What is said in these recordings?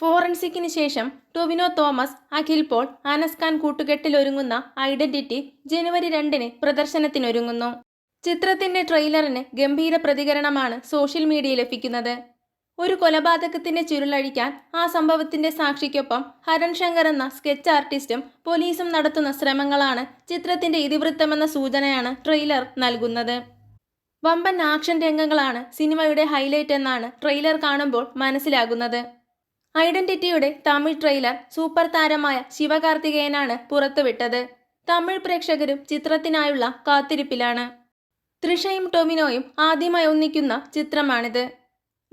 ഫോറൻസിക്കിന് ശേഷം ടൊവിനോ തോമസ് അഖിൽ പോൾ അനസ് ഖാൻ കൂട്ടുകെട്ടിലൊരുങ്ങുന്ന ഐഡന്റിറ്റി ജനുവരി രണ്ടിന് പ്രദർശനത്തിനൊരുങ്ങുന്നു. ചിത്രത്തിന്റെ ട്രെയിലറിന് ഗംഭീര പ്രതികരണമാണ് സോഷ്യൽ മീഡിയയിൽ ലഭിക്കുന്നത്. ഒരു കൊലപാതകത്തിന്റെ ചുരുളഴിക്കാൻ ആ സംഭവത്തിന്റെ സാക്ഷിക്കൊപ്പം ഹരൺ ശങ്കർ എന്ന സ്കെച്ച് ആർട്ടിസ്റ്റും പോലീസും നടത്തുന്ന ശ്രമങ്ങളാണ് ചിത്രത്തിന്റെ ഇതിവൃത്തമെന്ന സൂചനയാണ് ട്രെയിലർ നൽകുന്നത്. വമ്പൻ ആക്ഷൻ രംഗങ്ങളാണ് സിനിമയുടെ ഹൈലൈറ്റ് എന്നാണ് ട്രെയിലർ കാണുമ്പോൾ മനസ്സിലാകുന്നത്. ഐഡന്റിറ്റിയുടെ തമിഴ് ട്രെയിലർ സൂപ്പർ താരമായ ശിവകാർത്തികേയനാണ് പുറത്തുവിട്ടത്. തമിഴ് പ്രേക്ഷകരും ചിത്രത്തിനായുള്ള കാത്തിരിപ്പിലാണ്. തൃഷയും ടൊമിനോയും ആദ്യമായി ഒന്നിക്കുന്ന ചിത്രമാണിത്.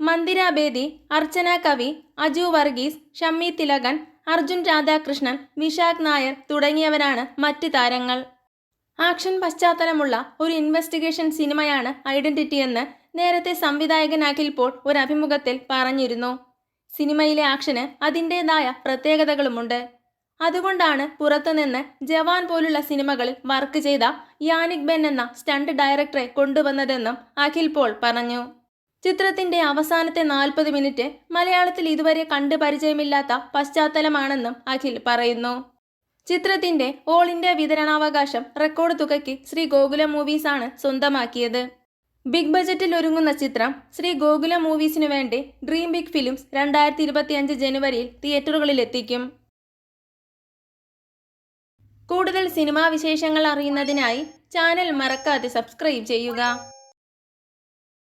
മന്ദിര ബേദി അർച്ചന കവി അജു വർഗീസ് ഷമ്മി തിലകൻ അർജുൻ രാധാകൃഷ്ണൻ വിശാഖ് നായർ തുടങ്ങിയവരാണ് മറ്റ് താരങ്ങൾ. ആക്ഷൻ പശ്ചാത്തലമുള്ള ഒരു ഇൻവെസ്റ്റിഗേഷൻ സിനിമയാണ് ഐഡന്റിറ്റി എന്ന് നേരത്തെ സംവിധായകൻ അഖിൽ പോൾ ഒരു അഭിമുഖത്തിൽ പറഞ്ഞിരുന്നു. സിനിമയിലെ ആക്ഷന് അതിന്റെതായ പ്രത്യേകതകളുമുണ്ട്. അതുകൊണ്ടാണ് പുറത്തുനിന്ന് ജവാൻ പോലുള്ള സിനിമകളിൽ വർക്ക് ചെയ്ത യാനിക് ബെൻ എന്ന സ്റ്റണ്ട് ഡയറക്ടറെ കൊണ്ടുവന്നതെന്നും അഖിൽ പോൾ പറഞ്ഞു. ചിത്രത്തിന്റെ അവസാനത്തെ നാൽപ്പത് മിനിറ്റ് മലയാളത്തിൽ ഇതുവരെ കണ്ടു പരിചയമില്ലാത്ത പശ്ചാത്തലമാണെന്നും അഖിൽ പറയുന്നു. ചിത്രത്തിന്റെ ഓൾ ഇന്ത്യ വിതരണാവകാശം റെക്കോർഡ് തുകയ്ക്ക് ശ്രീ ഗോകുലം മൂവീസാണ് സ്വന്തമാക്കിയത്. ബിഗ് ബജറ്റിൽ ഒരുങ്ങുന്ന ചിത്രം ശ്രീ ഗോകുല മൂവീസിനു വേണ്ടി ഡ്രീം ബിഗ് ഫിലിംസ് രണ്ടായിരത്തി ഇരുപത്തിയഞ്ച് ജനുവരിയിൽ തിയേറ്ററുകളിൽ എത്തിക്കും കൂടുതൽ സിനിമാ വിശേഷങ്ങൾ അറിയുന്നതിനായി ചാനൽ മറക്കാതെ സബ്സ്ക്രൈബ് ചെയ്യുക.